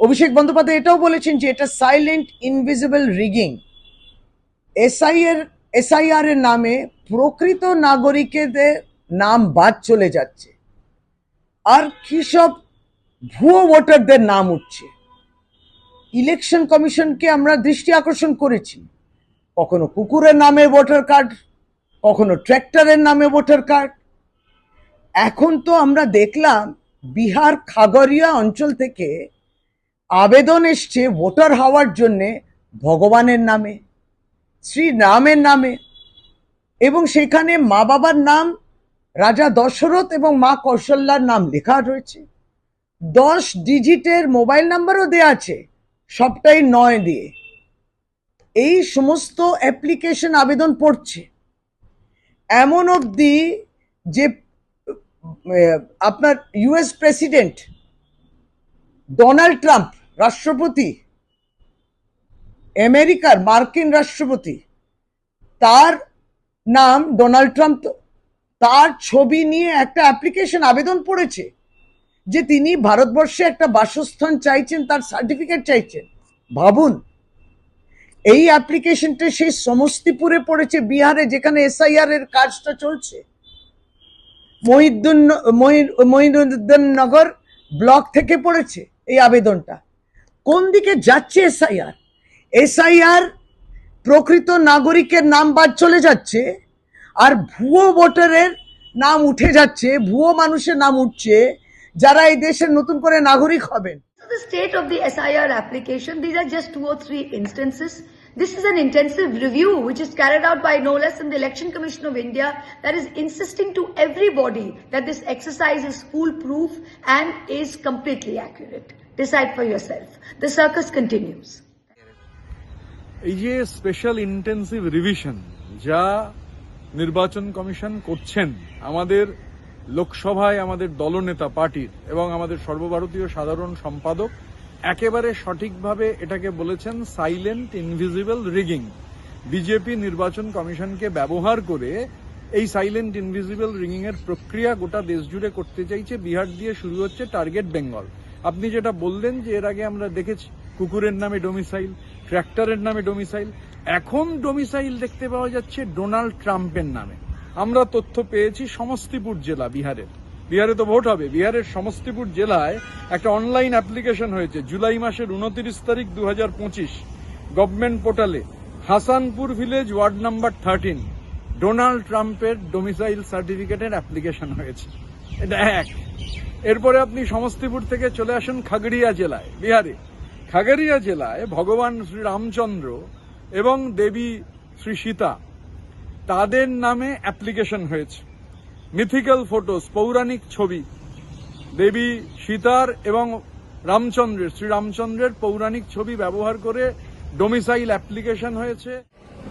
অভিষেক বন্দ্যোপাধ্যায় এটাও বলেছেন যে এটা সাইলেন্ট ইনভিজিবল রিগিং এসআই এর এসআইআর এর নামে প্রকৃত নাগরিকদের নাম বাদ চলে যাচ্ছে। আর কি সব ভুয়ো ভোটারদের নাম উঠছে। ইলেকশন কমিশনকে আমরা দৃষ্টি আকর্ষণ করেছি। কখনো কুকুরের নামে ভোটার কার্ড, কখনো ট্র্যাক্টরের নামে ভোটার কার্ড। এখন তো আমরা দেখলাম বিহার খাগড়িয়া অঞ্চল থেকে আবেদন এসছে ভোটার হওয়ার জন্যে ভগবানের নামে শ্রী রামের নামে এবং সেখানে মা বাবার নাম, রাজা দশরথ এবং মা কৌশল্যার নাম লেখা রয়েছে। দশ ডিজিটের মোবাইল নাম্বারও দেওয়া আছে, সবটাই নয় দিয়ে। এই সমস্ত অ্যাপ্লিকেশন আবেদন পড়ছে। এমন অবধি যে আপনার ইউএস প্রেসিডেন্ট ডোনাল্ড ট্রাম্প রাষ্ট্রপতি, আমেরিকার মার্কিন রাষ্ট্রপতি, তার নাম ডোনাল্ড ট্রাম্প, তার ছবি নিয়ে একটা অ্যাপ্লিকেশন আবেদন পড়েছে যে তিনি ভারতবর্ষে একটা বাসস্থান চাইছেন, তার সার্টিফিকেট চাইছেন। ভাবুন, এই অ্যাপ্লিকেশনটা সেই সমস্তিপুরে পড়েছে বিহারে, যেখানে এসআইআর এর কাজটা চলছে। মহিউদ্দিন মহিউদ্দিন নগর ব্লক থেকে পড়েছে এই আবেদনটা। কোন দিকে যাচ্ছে এসআইআর এসআইআর প্রকৃত নাগরিকের নাম বাদ চলে যাচ্ছে আর ভুয়ো ভোটারের নাম উঠে যাচ্ছে ভুয়ো মানুষের নাম উঠছে যারা এই দেশের নতুন করে নাগরিক হবেন the state of the SIR application, these are just two or three instances. This is an intensive review which is carried out by no less than the Election Commission of India that is insisting to everybody that this exercise is foolproof and is completely accurate. Decide for yourself. The circus continues. এই যে special intensive revision যা নির্বাচন commission করছেন আমাদের লোকসভায় আমাদের দলনেতা পার্টির এবং আমাদের সর্বভারতীয় সাধারণ সম্পাদক একেবারে সঠিকভাবে এটাকে বলেছেন সাইলেন্ট ইনভিজিবল রিগিং বিজেপি নির্বাচন কমিশনকে ব্যবহার করে এই সাইলেন্ট ইনভিজিবল রিগিং এর প্রক্রিয়া গোটা দেশ জুড়ে করতে চাইছে বিহার দিয়ে শুরু হচ্ছে টার্গেট বেঙ্গল আপনি যেটা বললেন যে এর আগে আমরা দেখেছি, কুকুরের নামে ডোমিসাইল ট্র্যাক্টরের নামে ডোমিসাইল এখন ডোমিসাইল দেখতে পাওয়া যাচ্ছে ডোনাল্ড ট্রাম্পের নামে। আমরা তথ্য পেয়েছি সমস্তিপুর জেলা, বিহারের। বিহারে তো ভোট হবে। বিহারের সমস্তিপুর জেলায় একটা অনলাইন অ্যাপ্লিকেশন হয়েছে, জুলাই মাসের উনত্রিশ তারিখ দু হাজার পঁচিশ গভর্নমেন্ট পোর্টালে Hasanpur village ward number thirteen Donald ট্রাম্পের ডোমিসাইল সার্টিফিকেটের অ্যাপ্লিকেশন হয়েছে। এটা এক। এরপরে আপনি সমস্তিপুর থেকে চলে আসেন খাগড়িয়া জেলায়, বিহারে। খাগড়িয়া জেলায় ভগবান শ্রী রামচন্দ্র এবং দেবী শ্রী সীতা, তাদের নামে অ্যাপ্লিকেশন হয়েছে। মিথিক্যাল ফটোস, পৌরাণিক ছবি। দেবী সীতার এবং রামচন্দ্রের, শ্রী রামচন্দ্রের পৌরাণিক ছবি ব্যবহার করে ডোমিসাইল অ্যাপ্লিকেশন হয়েছে।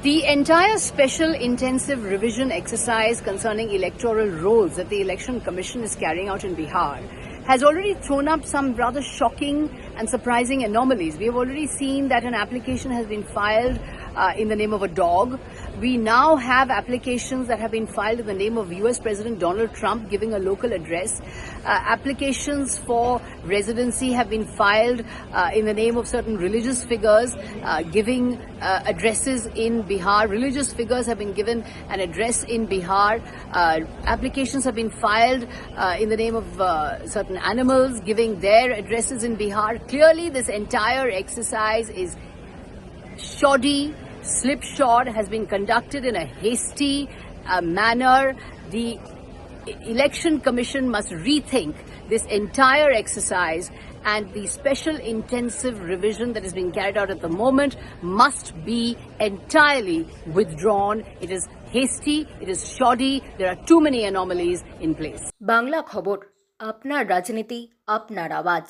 The entire special intensive revision exercise concerning electoral rolls that the Election Commission is carrying out in Bihar has already thrown up some rather shocking and surprising anomalies. We have already seen that an application has been filed uh, in the name of a dog. We now have applications that have been filed in the name of US President Donald Trump giving a local address. Uh, applications for residency have been filed uh, in the name of certain religious figures uh, giving uh, addresses in Bihar. Religious figures have been given an address in Bihar. Uh, applications have been filed in the name of certain animals giving their addresses in Bihar. Clearly, this entire exercise is shoddy, slipshod, has been conducted in a hasty uh, manner. The E- Election Commission must rethink this entire exercise and the special intensive revision that is being carried out at the moment must be entirely withdrawn. It is hasty, it is shoddy, there are too many anomalies in place. Bangla খবর আপনার রাজনীতি আপনার আওয়াজ